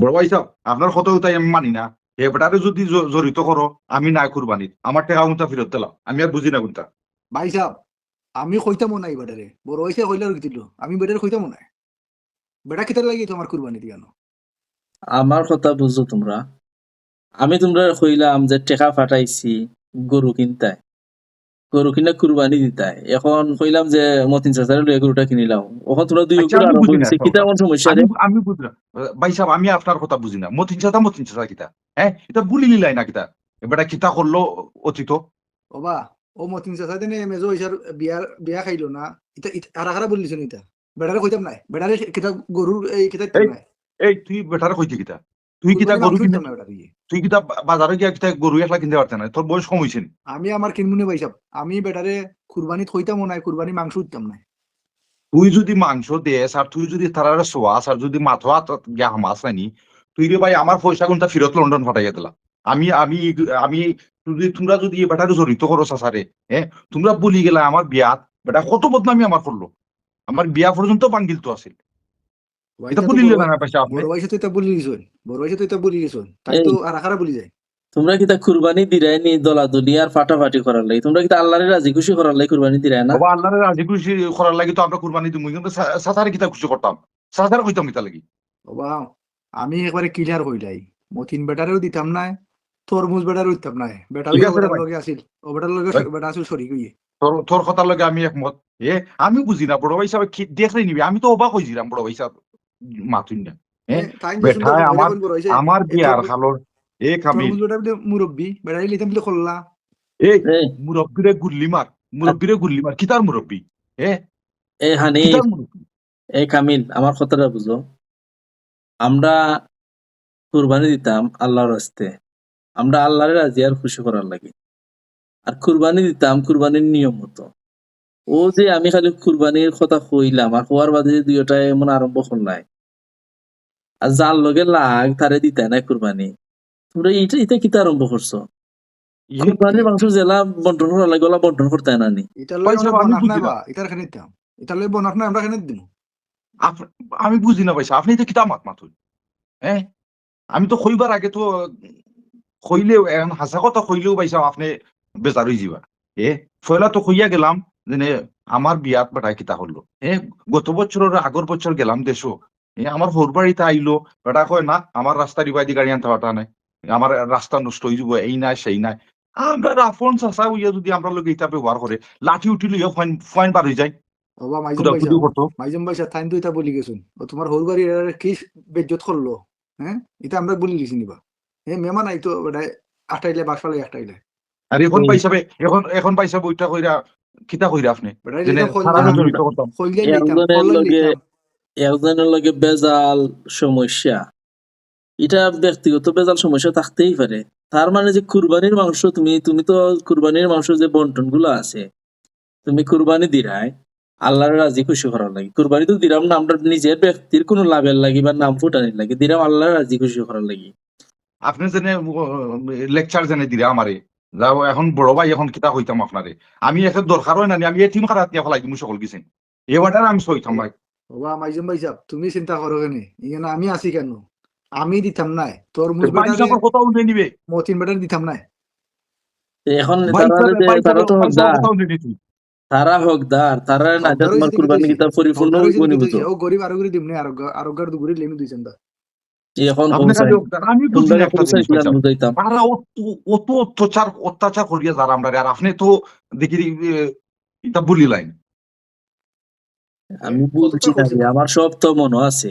বড় ভাই সাহেব আপনার কথা তাই আমি মানি না। এবারে যদি জড়িত করো আমি নাই কুরবানিত। আমার টাকা উনটা ফেরত দিলাম আমি আর বুঝি না কোনটা ভাই সাহেব আমি কইতাম নাই বেটারে বড় হয়েছে কইলে দিল আমি বেটারে কইতাম নাই। বেটা কিতার লাগি তোমার কুরবানি দিয়ানো আমার কথা বুঝো তোমরা। আমি তোমরা কইলাম যে টেকা ফাটাইছি গরু কিনতাই। গরু কিনা কুরবানি দিতাই। এখন কইলাম যে মতিন চাচারে লইয়া গরুটা কিনিলাম এখন তোমরা দুই গরু আমি আরম্ভ না, হইছে কিতা এমন সমস্যা রে আমি আমি বুঝি না ভাই সাহেব আমি আপনার কথা বুঝি না। মতিন চাতা মতিন চাতা কিতা। হ্যাঁ এটা বুলি লিলাই না কিতা। এবারে কিতা করল অতীত। ওবা ও মতিন চাচা দিনে মেজো হইসার বিয়ার বিয়া খাইলো না। ইতা ইতা- আরা খারা বলিছ ইতা? বেটারে কইতাম নাই? বেটারে কিতা গরুর এই কিতা এই, নাই? এই তুই বেটারে কইতে কিতা। তুই কিতা কুরবানি গরু কিনতে না। তুই কিতা বা- বাজারে গিয়া কিতা গরু একলা কিনতে পারতে না তোর বয়স কম হয়েছে নি? আমি আমার কিনমুনে ভাই সাহেব আমি বেটারে কুরবানিত কইতাম নাই কুরবানি মাংস দিতাম নাই। তুই যদি মাংস দেস আর তুই যদি তারা সোয়াস আর যদি মাথা গিয়া হামাস নানি তুই রে ভাই আমার পয়সা কোনটা ফিরত লন্ডন ফাটাইয়া দিলা আমি আমি আমি যদি তোমরা যদি এই বেটারে জড়িত করো সাসারে হ্যাঁ তোমরা বলি গেলা আমার বিয়াত বেটা কত বদনামি আমার করল আমার বিয়া পর্যন্ত বাঙ্গিল তো আছিল। ভাই, এটা তা তো বলিলে বড়- না পয়সা আপনি? বড় ভাইসে তো এটা বলি দিছুন বড় ভাইসে তো এটা বলি দিছুন তাই তো আরা খারা বলি যায়। তোমরা কিতা কুরবানি দিরাই নি দলাদলি আর ফাটাফাটি করার লাগি? তোমরা কিতা আল্লাহরে রাজি খুশি করার লাগি কুরবানি দিরাই না? বাবা আল্লাহরে রাজি খুশি করার লাগি তো আমরা কুরবানি দিমু কিন্তু সাসারে কিতা খুশি করতাম? কইতাম কিতা লাগি? বাবা আমি একবারে ক্লিয়ার হইলাই মতিন বেটারেও দিতাম নাই তরমুজ বেটারও দিতাম নাই। বেটা ঠিক লগে আছে রে বেটার লগে আছিল। ও বেটার লগে। বেটা আছিল শরীক হইয়ে তোর তোর কথার লগে আমি একমত। এ আমি বুঝি না বড় ভাই সাহেব কি দেখলে নিবি? আমি তো অবাক হয়েছিলাম বড় ভাই সাহেব মাতুন না এ, আমার- আমার বিয়ার হালর এ কামিল। তরমুজ বেটা বলে লিতাম বলে খোল্লা। এ। মুরব্বিরে গুল্লি মার। মুরব্বিরে গুল্লি মার। কিতার মুরব্বি? এ? এই হানি কিতার কামিল আমার কথাটা বুঝো। আমরা কুরবানি দিতাম আল্লাহর রাস্তে আমরা আল্লাহরে রাজি আর খুশি করার লাগে। আর কুরবানি দিতাম কুরবানির নিয়ম মতো। ও যে আমি খালি কুরবানির কথা কইলাম আর হওয়ার বাদে যে দুইটা এমন আরম্ভ কর নাই। আর যার লগে লাগ তারে দিতে নাই কুরবানি। তোমরা এটা এটা কিতা আরম্ভ করছ? ইয়ে কুরবানির মাংস জেলা বন্টন করার লাগে ওলা বন্টন করতে না নি? আমি বনাক বুঝি নাই না। বা এটার খানে দিতাম। এটার লগে বনাক নাই আমরা খানে দিমু। আমি বুঝি না ভাইসা আপনি তো কিতা মাত মাতুন হ্যাঁ আমি তো কইবার আগে তো কইলেও এখন হাসা কথা কইলেও পাইছাও আপনি বেজার হয়ে যাবা এ? ফয়লা তো কইয়া গেলাম যে আমার বিয়াত বেটা কিতা হলো? এ গত বছরের আগর বছর গেলাম দেশো এ আমার হোর বাড়িতে আইলো বেটা কয় না আমার রাস্তা রিবাইদি গাড়ি আনতে পারতা নাই। আমার রাস্তা নষ্ট হয়ে যাব এই নাই সেই নাই। আমরা রাফন চাষা হইয়া যদি আমরা লোক এটা ব্যবহার করে লাঠি উঠিলে ফাইন ফাইন বার হয়ে যায়। বাবা মাইজম ভাই তো এটা বলি গেছুন ও তোমার হোর বাড়ি কি বেজ্জত করল হ্যাঁ এটা আমরা বলি গেছি নিবা। এ মেমান আই তো বেটা আটাইলে বাস ফালে আটাইলে আর এখন। পাইসাবে এখন এখন পাইসাবে ওইটা কইরা কিতা কইরা আপনি? একজনের লগে- বেজাল সমস্যা এটা ব্যক্তিগত বেজাল সমস্যা থাকতেই পারে। তার মানে যে কুরবানির মাংস তুমি তুমি তো কুরবানির মাংস যে বন্টনগুলো আছে তুমি কুরবানি দিরাই আল্লাহর রাজি খুশি করার লাগে। কুরবানি তো দিরাম না আমরা নিজের ব্যক্তির কোনো লাভের লাগি বা নাম ফুটানির লাগে। দিরাম আল্লাহর রাজি খুশি করার লাগে। আপনি যেনে লেকচার জেনে দিলে আমারে এখন বড় ভাই এখন কিতা কইতাম আপনারে? আমি এখন দরকার হয় না আমি এটিম খারাপ নিয়ে ফেলাই দিমু সকল গেছেন এবারটা আমি সইতাম ভাই। বাবা মাইজম ভাই সাহেব তুমি চিন্তা করো কেনে? ইয়ে আমি আছি কেন? আমি দিতাম নাই। তোর উঠে নিবে। মতিন বেটার দিতাম নাই। এখন তারা তারা তো। তারা হকদার তারা না হকদার তোমার হইছে কুরবানি কিতা পরিপূর্ণ হইব ও গরিব আরোগ্য দিমনে আরোগ্য আরোগ্যর দুগুরি লেমি দুইছেন দা এখন তারা অত অত্যাচার অত্যাচার করিয়া যারা আমরা আর আপনি তো দেখি এ, এটা বলি লাইন। আমি বলছি? আমার সব তো মনে আছে।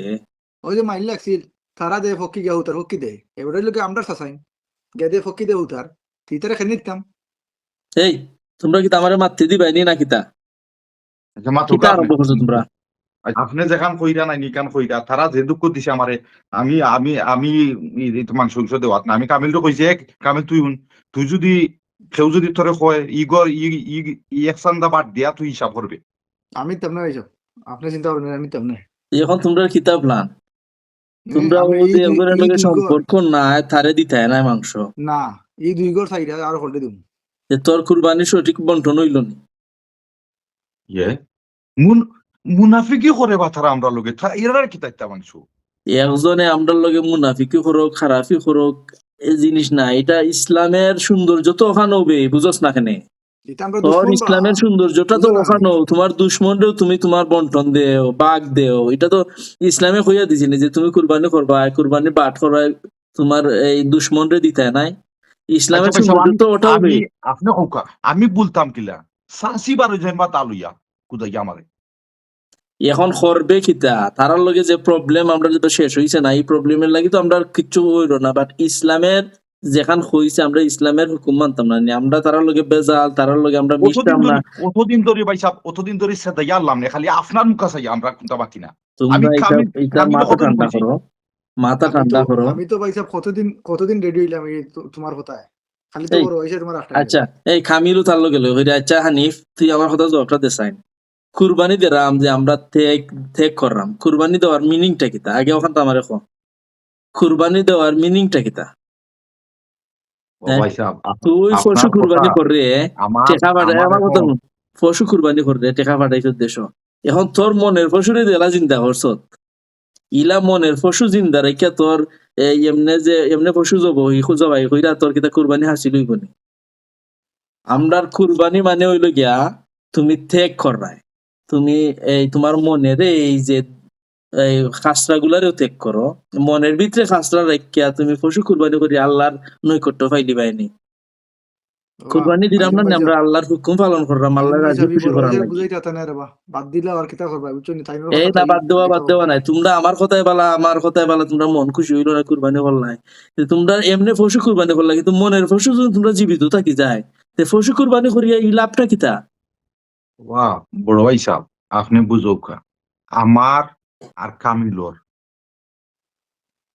ওই যে মাইল লাগছিল তারা দে ফকি গিয়া উতার ফকি দে। এবারে লোকে আমরা সাসাইন। গে দে ফকি দে উতার তিতারে খেলে নিতাম। এই তোমরা কি আমারে মারতে দিবাই নি না কিতা যে কিতা আরম্ভ করছ তোমরা? আপনি যেখান কইরা নাই নিকান কইরা তারা যে দুঃখ দিছে আমারে আমি আমি আমি তোমার সংস দেওয়াত না আমি কামিলটো কইছে কামিল তুই শুন, তুই যদি কেউ যদি তোরে কয় ইগর ই- ই- ই এক চান্দা বাদ দিয়া তুই হিসাব করবে। আমি তেম না এইসব আপনি চিন্তা করবেন আমি তেম না এখন তোমরা কিতা প্ল্যান তোমরা আমি ও এই যে দুই- ওগুলোর এই লগে সম্পর্ক নাই তারে দিতে নাই মাংস। না এই দুই গড় সাইডে আর হলটে দিম। যে তোর কুরবানি সঠিক বন্টন হইল নি। ইয়ে? মুন মুনাফিকি করে বা তারা আমরা লোকে এরা কি তাইতা মাংস একজনে আমরার লগে মুনাফিকি করুক খারাপি করুক এই জিনিস না এটা ইসলামের সৌন্দর্য তো ওখানে হবে বুঝস না কেনে? ইসলামের সৌন্দর্যটা তো ওখানে তোমার দুশ্মনরেও তুমি তোমার বন্টন দেও বাঘ দেও এটা তো ইসলামে কইয়া দিছি যে তুমি কুরবানি করবা কুরবানি বাট করবা তোমার এই দুশ্মনরে দিতে নাই। ইসলামের আচ্ছা, সৌন্দর্য তো ওটা হবে আমি আপনি আমি বলতাম কিলা সাসি বারো জন বা তালুইয়া কুদাই আমারে। এখন করবে কিতা তারার লগে যে প্রবলেম আমরা যেটা শেষ হইছে না এই প্রবলেমের লাগি তো আমরা আর কিচ্ছু হইল না। বাট ইসলামের যেখান হইছে আমরা ইসলামের হুকুম মানতাম না। আমরা তারার লগে বেজাল তারার লগে আমরা অতদিন মিশতাম না। অতদিন ধরে ভাই সাহেব অতদিন ধরে সেদাই আল্লাম না খালি আপনার মুখা চাই আমরা কোনটা বাতি না। তোমরা এটা মাথা ঠান্ডা করো। মাথা আমি ঠান্ডা তো- করো। আমি তো ভাই সাহেব কতদিন কতদিন রেডি হইলাম এই তোমার কথায়? খালি তো বড় হয়েছে তোমার আচ্ছা এই খামিলু তার লগে লই। হইরা আচ্ছা হানিফ তুই আমার কথা জবাবটা দেসাইন কুরবানি দিলাম যে আমরা থেক থেক করলাম কুরবানি দেওয়ার মিনিংটা কিতা আগে ওখান তো আমার এখন কুরবানি দেওয়ার মিনিংটা কিতা তুই পশু কুরবানি টেকা পাঠাই আমার শুন। পশু কুরবানি করে টেকা দেশ। এখন তোর মনের পশুরে দেলা চিন্তা করছ ইলা মনের পশু জিন্দা রেখে তোর এমনে যে এমনে পশু জব হি জবাই কইরা তোর কিতা কুরবানি হাসিল হইব আমরার কুরবানি মানে হইল গিয়া তুমি ত্যাগ করবাই তুমি এই তোমার মনের এই যে এই খাসরা গুলারেও ত্যাগ করো। মনের ভিতরে খাসরা রাখিয়া তুমি পশু কুরবানি করি আল্লাহর নৈকট্য বাইনি কুরবানি দিলাম না আমরা আল্লাহর হুকুম পালন করলাম আল্লাহর রাজি খুশি বাদ দিলা আর কিতা করবা বুঝছ নি? তাই এই না বাদ দেওয়া বাদ দেওয়া নাই। তোমরা আমার কথায় বলা আমার কথায় বলা তোমরা মন খুশি হইল না কুরবানি করলাই তো তোমরা এমনি পশু কুরবানি করলা কিন্তু মনের পশু যদি তোমরা জীবিত থাকি যায় তে পশু কুরবানি করিয়া এই লাভটা কিতা? ওয়া বড় ভাই সাহেব আপনি বুঝোকা। আমার আর কামিলর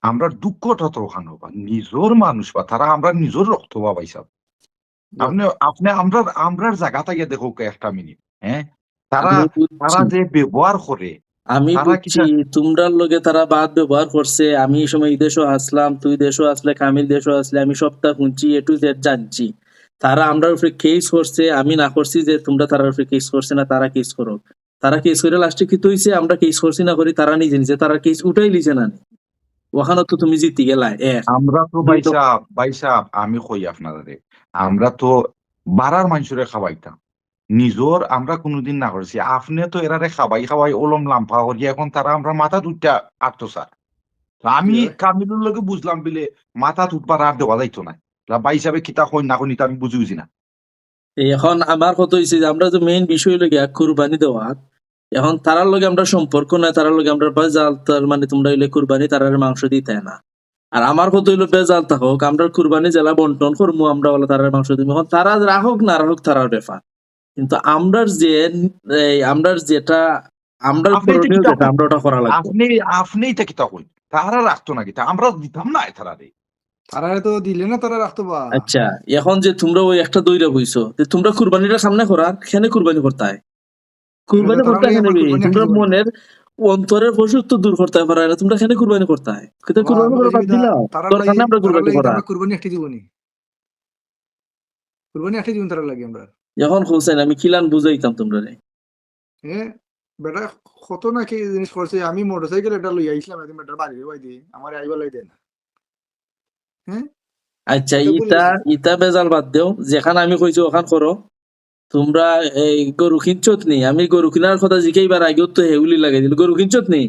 আমরা দুঃখটা তো ওখানে নিজর মানুষ বা তারা আমরা নিজর রক্ত বা ভাই সাহেব। আপনি আপনি আমরা আমরার জায়গা থেকে দেখো একটা মিনিট হ্যাঁ? তারা তারা যে ব্যবহার করে আমি বুঝছি তোমরার লগে তারা বাদ ব্যবহার করছে। আমি এই সময় এই দেশও আসলাম তুই দেশও আসলে কামিল দেশও আসলে আমি সপ্তাহ শুনছি এ টু জেড জানছি। তারা আমরা উপরে কেস করছে আমি না করছি যে তোমরা তার উপরে কেস করছে না তারা কেস করো তারা কেস করে লাস্টে কি হইছে আমরা কেস করছি না করি তারা নিজে নিজে তারা কেস উঠাই লিছে না ওখানে তো তুমি জিতি এক আমরা তো ভাই সাহেব আমি কই আপনাদের আমরা তো বাড়ার মানুষরে খাওয়াইতাম। নিজর আমরা কোনোদিন না করেছি। আপনি তো এরারে খাবাই খাওয়াই ওলম লাম্পা করি এখন তারা আমরা মাথা দুটা আটতো স্যার। আমি? কামিলুর লগে বুঝলাম বিলে মাথা উঠবার আর দেওয়া যাইতো না। ভাই হিসাবে কিতা কই না কই আমি বুঝি বুঝি না। এখন আমার কথা হয়েছে যে আমরা যে মেইন বিষয় লগে কুরবানি দেওয়া এখন তারার লগে আমরা সম্পর্ক নাই তারার লগে আমরা বেজাল তার মানে তোমরা হইলে কুরবানি তারার মাংস দিতে না। আর আমার কথা হইল বেজাল থাকুক আমরা কুরবানি জেলা বন্টন করব আমরা বলে তারার মাংস দিব এখন তারা রাখুক না রাখুক তারার ব্যাপার কিন্তু আমরার যে এই আমরার যেটা আমরা ওটা করা লাগবে। আপনি আপনি এটা কিতা কই তারা রাখতো না কিতা আমরা দিতাম না তারা তো দিলে না তারা রাখতো আচ্ছা এখন যে তোমরা ওই একটা দইরা বইছো তোমরা কুরবানিটা সামনে করার খেনে কুরবানি করতে হয় কুরবানি করতে হয় তোমরা মনের অন্তরের পশুত্ব দূর করতে পারে না তোমরা কুরবানি করতে হয় কিন্তু কুরবানি করে বাদ তোর আমরা কুরবানি করা কুরবানি একটি কুরবানি একটি দিবন তারা লাগে আমরা। যখন হোসেন আমি কিলান বুঝাইতাম তোমরা রে? হ্যাঁ বেটা কত না কি জিনিস করছে আমি মোটরসাইকেল এটা লই আইছিলাম একদিন বেটার বাড়ি বাই দিয়ে আমার আইবা লাই দেন আচ্ছা এটা ইটা বলিস। ইটা বেজাল বাদ দেও যেখানে আমি কইছি ওখান করো তোমরা এই গরু কিনছত নি আমি গরু কিনার কথা জিকাইবার আগেও তো হেউলি লাগাই দিল। গরু কিনছত নি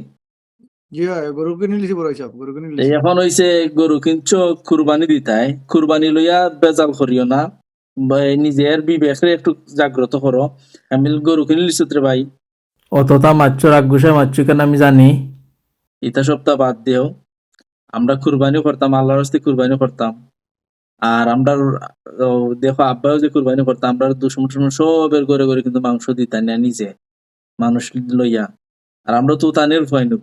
গরু কিনে লিছি বড় হিসাব গরু কিনে লিছি এখন হইছে গরু কিনছ কুরবানি দিতাই কুরবানি লইয়া বেজাল করিও না। নিজের বিবেকরে একটু জাগ্রত করো আমি গরু কিনে লিছত রে ভাই। অতটা মাছ রাগ গুসা মাছ কেন আমি জানি। ইতা সপ্তাহ বাদ দিও আমরা কুরবানি করতাম, আল্লাহর হস্তে কুরবানি করতাম। আর আমরা দেখো, আব্বাও যে কুরবানি করতাম আমরা দুশ্মন টুশ্মন সবের করে করে কিন্তু মাংস দিতাম না নিজে, মানুষ লইয়া। আর আমরা তো তানের ভয় নু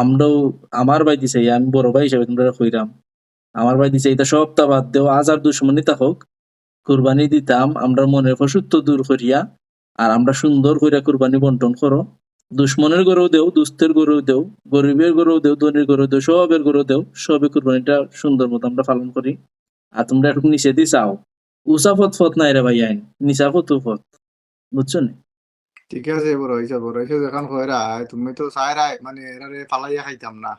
আমরাও, আমার ভাই দিছে আমি বড় ভাই হিসাবে তোমরা কইরাম আমার ভাই দিছে এটা সপ্তাহ বাদ দেও, আজ আর দুশ্মনী হোক, কুরবানি দিতাম, আমরা মনের পশুত্ব দূর করিয়া, আর আমরা সুন্দর কইরা কুরবানি বন্টন করো। দুশ্মনের গরু দেও দুস্থের গরু দেও গরিবের গরু দেও ধনীর গরু দেও সবের গরু দেও সবে কুরবানিটা সুন্দর মতো আমরা পালন করি। আর তোমরা একটু নিচে দি চাও। উষা ফত ফত নাই রে ভাই আইন। নিচা ফত ফত বুঝছ নি? ঠিক আছে বড় হিসাব বড় হিসাব এখন হয় রায় তুমি তো চাই রায় মানে এরারে ফালাইয়া খাইতাম না।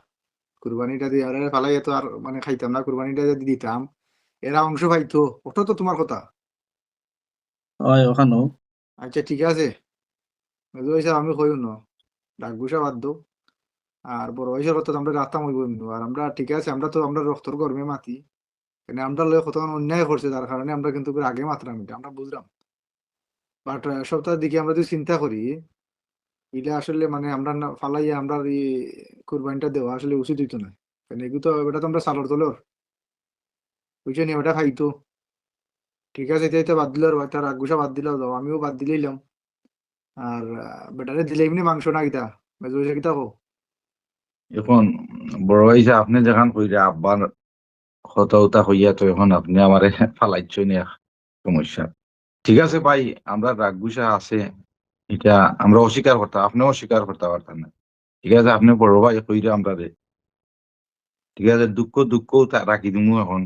কুরবানিটা দিয়ে আর ফালাই তো আর মানে খাইতাম না কুরবানিটা যদি দিতাম এরা অংশ পাইতো ওটা তো তোমার কথা। হয় ওখানেও। আচ্ছা ঠিক আছে। আমি কইও ন। ডাক বুসা বাদ দো আর বড় হিসাব তো আমরা রাস্তা মইব এমনি আর আমরা ঠিক আছে, আমরা তো, আমরা রক্তর গরমে মাতি। মানে আমরা লয় কত অন্যায় করছে, তার কারণে আমরা কিন্তু আগে মাত্রাম এটা, আমরা বুঝলাম। বাট সপ্তাহের দিকে আমরা যদি চিন্তা করি, এটা আসলে মানে আমরা না, ফালাইয়া আমরা এই কুরবানিটা দেওয়া আসলে উচিত হইতো না। কারণ এগুলো তো, এটা তো আমরা সালর তোলর। বুঝছ নি, ওটা খাইতো। ঠিক আছে এটাই তো বাদ দিল আর, তার আগুসা বাদ দিল আমিও বাদ দিলাম আর বেটারে দিলে এমনি মাংস না কিতা? মেজো হইছে কিতা কো এখন বড় ভাই আপনি যেখান কইরা আব্বার হতা হতা হইয়া তো এখন আপনি আমারে ফালাইছ নি সমস্যা। ঠিক আছে ভাই, আমরা রাগ গুসা আছে, এটা আমরা অস্বীকার করতাম আপনিও অস্বীকার করতে পারতেন না। ঠিক আছে, আপনি বড় ভাই কইরা আমরা রে। ঠিক আছে, দুঃখ দুঃখ রাখি দিমু এখন।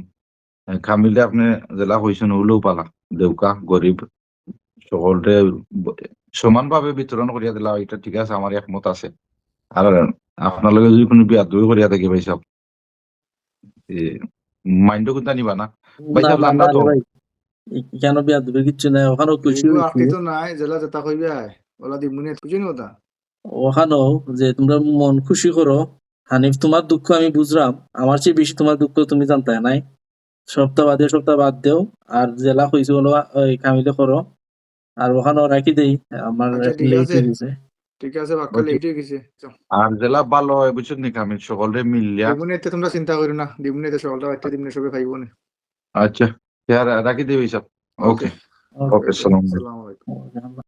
খামিলে আপনি জেলা কইছেন হলেও পালা দেউকা, গরিব, সকলরে সমানভাবে বিতরণ করিয়া দিলা এটা ঠিক আছে আমার একমত আছে। আর আপনার লগে যদি কোনো বিয়া দুই করিয়া থাকি ভাই সব মাইন্ড কিন্তু নিবা না। ভাই রে তো- কেন বিয়া দিবে কিচ্ছু নাই? ওখানেও তো নাই জেলা যেটা কইবে ওলা দিমুনি বুঝছ নি কথা ওখানেও যে তোমরা মন খুশি করো হানিফ তোমার দুঃখ আমি বুঝলাম আমার চেয়ে বেশি তোমার দুঃখ তুমি জানতে নাই। সপ্তাহ বাদে সপ্তাহ বাদ দেও আর জেলা হয়েছে হলো কামিলে করো। আর ওখানেও রাখি দেই আমার আচ্ছা, ঠিক লেট আছে। হয়ে গেছে ঠিক আছে বাক্য Okay. লেট হয়ে গেছে। আর জেলা ভালো হয় বুঝছেন নি আমি সকলে মিলিয়া দিবনেতে তোমরা চিন্তা করো না। দিবনেতে সকলটা সকালটা দিবনে সবে খাইব না আচ্ছা রাখি দেবে সব। ওকে. ওকে আসসালামু আলাইকুম।